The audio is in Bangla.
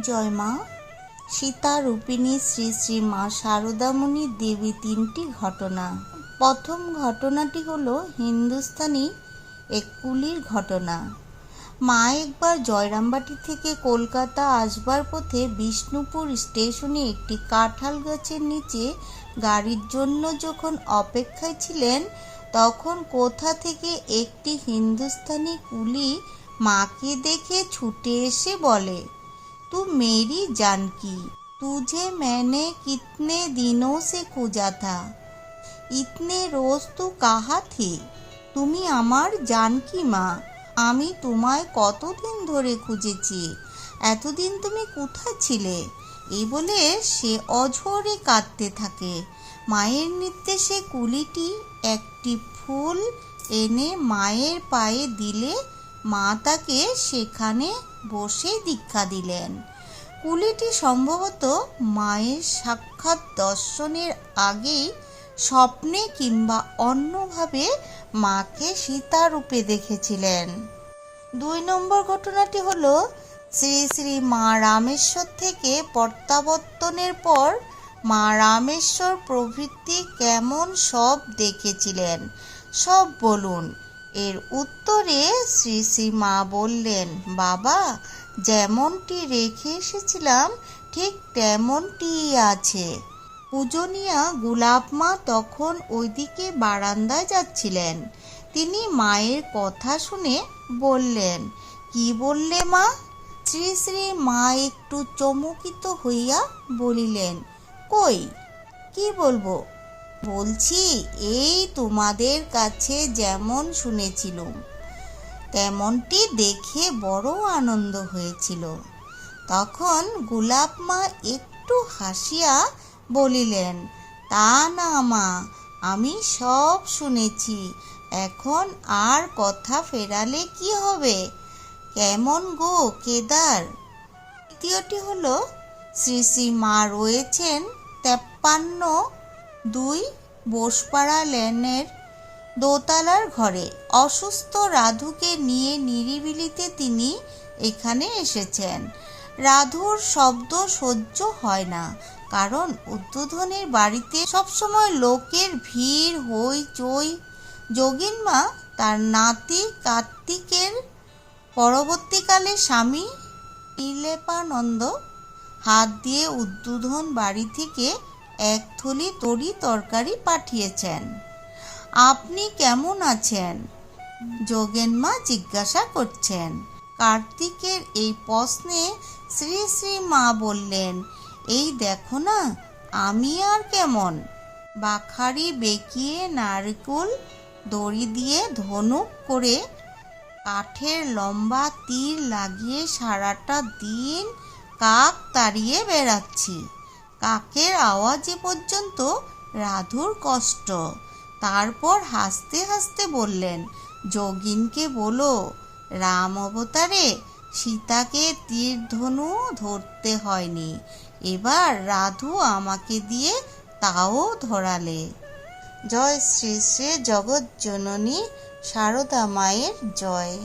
জয় মা। সীতা, রূপিণী, শ্রী শ্রী মা শারদামণি দেবী তিনটি ঘটনা। প্রথম ঘটনাটি হলো হিন্দুস্তানি এক কুলির ঘটনা। মা একবার জয়রামবাটি থেকে কলকাতা আসবার পথে বিষ্ণুপুর স্টেশনে একটি কাঁঠাল গাছের নিচে গাড়ির জন্য যখন অপেক্ষায় ছিলেন, তখন কোথা থেকে একটি হিন্দুস্তানি কুলি মাকে দেখে ছুটে এসে বলে तू मेरी जानकी तुझे मैंने कितने दिनों से खोजा था ইতনে রোজ তু কাহা থে তুমি আমার জানকি মা আমি তোমায় কতদিন ধরে খুঁজেছি এতদিন তুমি কোথায় ছিলে এই বলে সে অঝরে কাঁদতে থাকে মায়ের নির্দেশে কুলিটি একটি ফুল এনে মায়ের পায়ে দিলে মা তাকে সেখানে বসে দীক্ষা দিলেন। কুলিটি সম্ভবত মায়ের সাক্ষাৎ দর্শনের আগেই স্বপ্নে কিংবা অন্যভাবে মাকে সীতারূপে দেখেছিলেন। দুই নম্বর ঘটনাটি হলো, শ্রী শ্রী মা রামেশ্বর থেকে প্রত্যাবর্তনের পর মা রামেশ্বর প্রভৃতি কেমন সব দেখেছিলেন। সব বলুন। এর উত্তরে শ্রী শ্রী মা বললেন, বাবা, যেমনটি রেখে এসেছিলাম, ঠিক তেমনটিই আছে। পূজনীয়া গুলাব মা তখন ওইদিকে বারান্দায় যাচ্ছিলেন। তিনি মায়ের কথা শুনে বললেন, কি বললে মা? শ্রী শ্রী মা একটু চমকিত হইয়া বলিলেন, কই, কি বলব? বলছি, এই তোমাদের কাছে যেমন শুনেছিলুম, তেমনটি দেখে বড় আনন্দ হয়েছিল। তখন গোলাপ মা একটু হাসিয়া বলিলেন, তা না মা, আমি সব শুনেছি, এখন আর কথা ফেরালে কি হবে? কেমন গো কেদার? দ্বিতীয়টি হলো, শ্রী শ্রী মা রয়েছেন তেপ্পান্ন দুই বোসপাড়া লেনের দোতলার ঘরে। অসুস্থ রাধুকে নিয়ে নিরিবিলিতে তিনি এখানে এসেছেন। রাধুর শব্দ সহ্য হয় না, কারণ উদ্বোধনের বাড়িতে সবসময় লোকের ভিড় হই চই যোগিনমা তার নাতি কার্তিকের পরবর্তীকালে স্বামী ইলেপানন্দ হাত দিয়ে উদ্বোধন বাড়ি থেকে এক থলি তরি তরকারি পাঠিয়েছেন। আপনি কেমন আছেন? যোগেন মা জিজ্ঞাসা করছেন। কার্তিকের এই প্রশ্নে শ্রী শ্রী মা বললেন, এই দেখো না, আমি আর কেমন? বাখারি বেঁকিয়ে নারকেল দড়ি দিয়ে ধনুক করে কাঠের লম্বা তীর লাগিয়ে সারাটা দিন কাক তাড়িয়ে বেড়াচ্ছি। কাকের আওয়াজে পর্যন্ত রাধুর কষ্ট। তারপর হাসতে হাসতে বললেন, যোগিনকে বলো, রাম অবতারে সীতাকে তীর ধনু ধরতে হয়নি। এবার রাধু আমাকে দিয়ে তাও ধরালে। জয় শ্রী শ্রী জগৎ জননী শারদা মায়ের জয়।